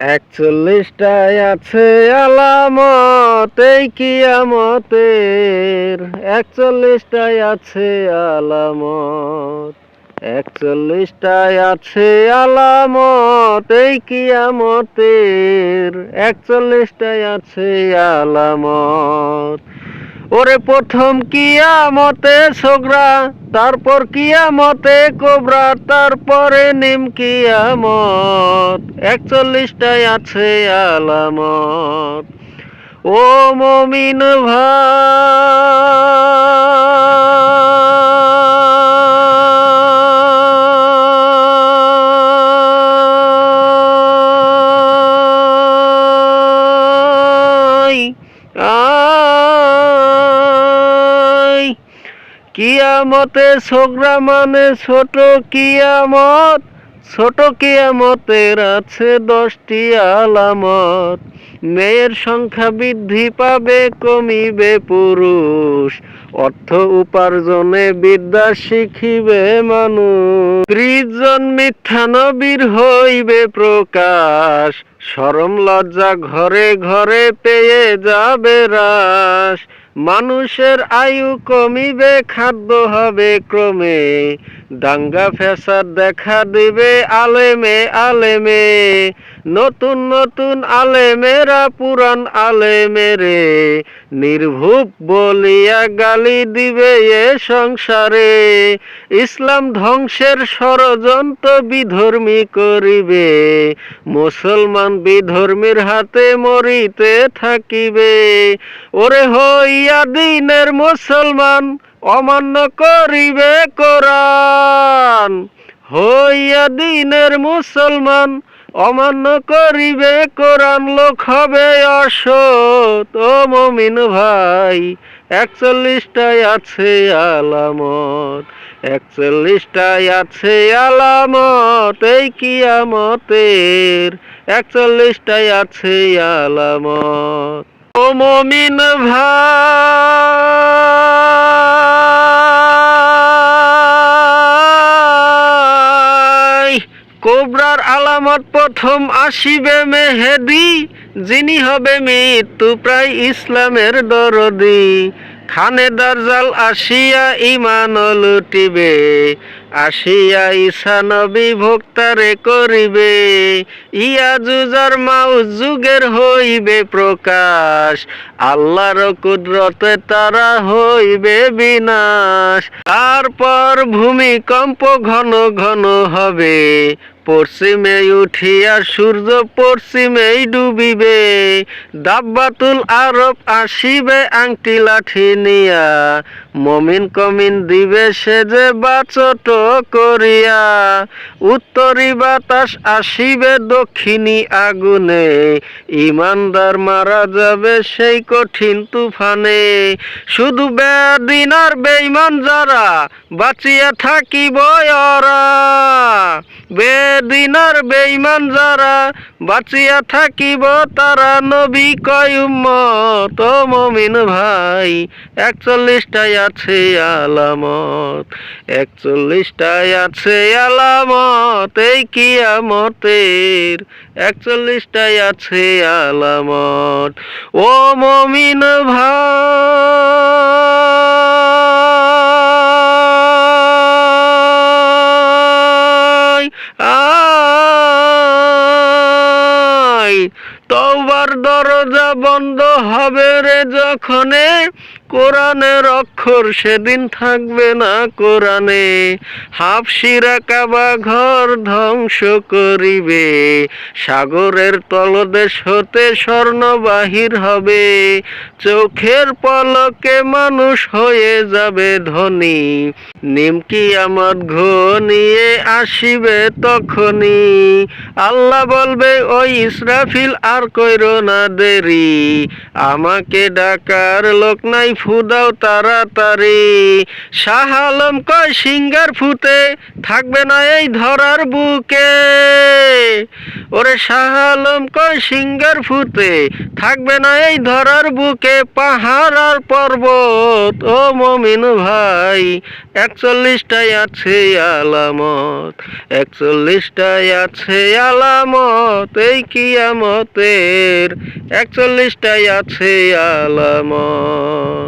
একচল্লিশটায় আছে আলামত, এই কিয়ামতের। একচল্লিশটায় আছে আলামত একচল্লিশটায় আছে আলামত, এই কিয়ামতের। একচল্লিশটায় আছে আলামত। ওরে প্রথম কিয়ামতে ছোকরা, তারপর কিয়ামতে কোবরা, তারপরে নিম কিয়ামত। একচল্লিশটায় আছে আলামত। ও মমিন ভাই আই কিয়ামতে ছোকরা মানে ছোট কিয়ামত, ছোট কিয়ামতের আছে দশটি আলামত। মেয়ের সংখ্যা বৃদ্ধি পাবে, কমিবে পুরুষ। অর্থ উপার্জনে বিদ্যা শিখিবে মানুষ। ত্রিজন মিথ্যা নবীর হইবে প্রকাশ। সরম লজ্জা ঘরে ঘরে পেয়ে যাবে রাস মানুষের আয়ু কমিবে খাদ্য হবে ক্রমে। দাঙ্গা ফ্যাসাদ দেখা দিবে আলেমে আলেমে। নতুন নতুন আলেমেরা পুরান আলেমেরে নির্ভুপ বলিয়া গালি দিবে এ সংসারে। ইসলাম ধ্বংসের ষড়যন্ত্র বিধর্মী করিবে। মুসলমান বিধর্মীর হাতে মরিতে থাকিবে। ওরে হইয়া দিনের মুসলমান অমান্য করিবে কোরআন। হইয়া দিনের মুসলমান অমান্য করিবে, কোরআন লোক হবে অসৎ। ও মমিন ভাই একচল্লিশটায় আছে আলামত একচল্লিশটায় আছে আলামত, এই কিয়ামতের একচল্লিশটায় আছে আলামত। ও মমিন ভাই! আলামত প্রথম আসিবে মেহেদি, যিনি হবে মৃত্যু প্রায় ইসলামের দরদি। খানে দার্জাল আসিয়া ইমান লুটিবে, আসিয়া ঈশা নবী ভোক্তারে করিবে। ইয়া যুজার মাউজ যুগের হইবে প্রকাশ, আল্লাহর কুদরতে তারা হইবে বিনাশ। তারপর ভূমিকম্প ঘন ঘন হবে পশ্চিমে উঠিয়া সূর্য পশ্চিমেই ডুবিবে। দাব্বাতুল আরব আসিবে আংটি লাঠি নিয়া। মমিন কমিন দিবে সে যে বাচট করিয়া। উত্তরি বাতাস আসিবে দক্ষিণী আগুনে। ইমানদার মারা যাবে সেই কঠিন তুফানে। শুধু বেদিন আর বেইমান যারা, বাঁচিয়া থাকিব ওরা বেদিন আর বেইমান যারা, বাঁচিয়া থাকিব তারা। নবী কয়, উম্মত মমিন ভাই, একচল্লিশটাই আছে আলামত একচল্লিশটায় আছে আলামত, এই কিয়ামতের একচল্লিশটায় আছে আলামত। ও মমিন ভাই দরজা বন্ধ হবে রে যখনে কোরআনের অক্ষর সেদিন থাকবে না কোরআনে। হাফসিরা কাবা ঘর ধ্বংস করিবে। সাগরের তলদেশ হতে স্বর্ণ বাহির হবে। চোখের পলকে মানুষ হয়ে যাবে ধনী। নিমকি আমদ ঘনিয়ে আসিবে তখনই আল্লাহ বলবে ওই ইসরাফিল, আর কইর না দেরি। আমাকে ডাকার লোক নাই ফুদাও তাড়াতাড়ি। শাহ আলম কয়, সিঙ্গার ফুতে থাকবে না এই ধরার বুকে। ওরে শাহ আলম কয়, সিঙ্গার ফুতে থাকবে না এই ধরার বুকে। পাহাড় আর পর্বত, ও মমিন ভাই, একচল্লিশটাই আছে আলামত, একচল্লিশটাই আছে আলামত, এই কিয়ামতের একচল্লিশটাই আছে আলামত।